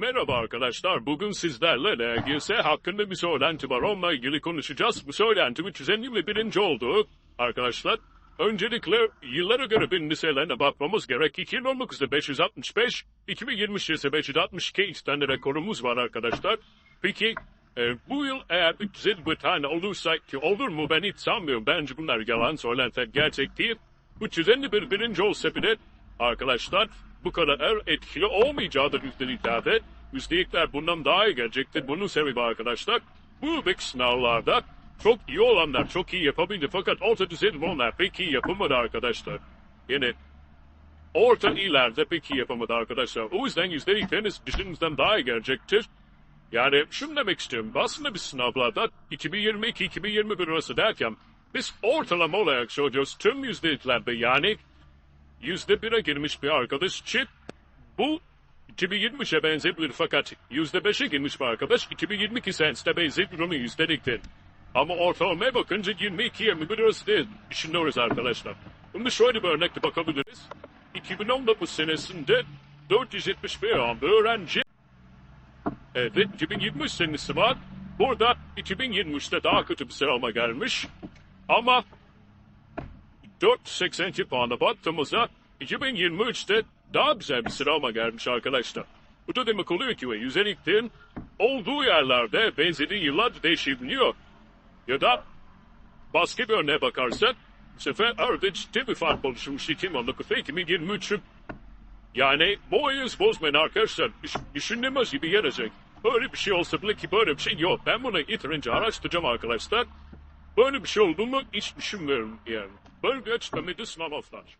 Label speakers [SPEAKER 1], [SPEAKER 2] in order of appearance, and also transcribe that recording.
[SPEAKER 1] Merhaba arkadaşlar. Bugün sizlerle LGS hakkında bir söylenti var. Onunla ilgili konuşacağız. Bu söylenti 351. oldu. Arkadaşlar, öncelikle yıllara göre bir liselerine bakmamız gerek. 2019'da 565, 2023'te ise 562 iki tane rekorumuz var arkadaşlar. Peki, e, bu yıl eğer 351 tane olursa ki olur mu ben hiç sanmıyorum. Bence bunlar yalan söylentiler gerçek değil. 351 birinci olsa bile arkadaşlar bu kadar etkili olmayacağıdır yüzdeliklerde. Yüzdelikler bundan daha iyi gelecektir. Bunun sebebi arkadaşlar bu bek sınavlarda çok iyi olanlar çok iyi yapabildi fakat orta düzey olanlar pek iyi yapamadı arkadaşlar. Yani orta iyilerde pek iyi yapamadı arkadaşlar. O yüzden yüzdelikleriniz düşündüğünüzden daha iyi gelecektir. Yani şunu demek istiyorum. Aslında biz sınavlarda 2022-2021 arası derken biz ortalama olarak söylüyoruz tüm yüzdeliklerde yani yüzde bire girmiş bir arkadaş için bu 2023'e benzebilir fakat yüzde beşe girmiş bir arkadaş 2022 senesinde benzebilir onu yüzdeliktir. Ama ortalamaya bakınca 22-21 arası değil düşünüyoruz arkadaşlar. Bunu şöyle bir örnekle bakabiliriz. 2019 senesinde 471 an öğrenci Evet, 2023 senesi var. Burada 2023'te daha kötü bir sıralama gelmiş. Ama 482 puana baktığımızda 2023'te daha güzel bir sıralama gelmiş arkadaşlar. Bu da demek oluyor ki yüzeliklerin olduğu yerlerde benzeri yıllar değişebiliyor. Ya da başka bir örneğe bakarsak bu sefer arada ciddi bir fark oluşmuş 2019 ve 2023'ün. Yani boyunuz bozmayın arkadaşlar. Düş, düşündüğümüz gibi gelecek. Böyle bir şey olsa bile ki böyle bir şey yok. Ben bunu yeterince araştıracağım arkadaşlar. Böyle bir şey olduğunu hiç düşünmüyorum yani. Böyle bir açıklamaydı sınavlar.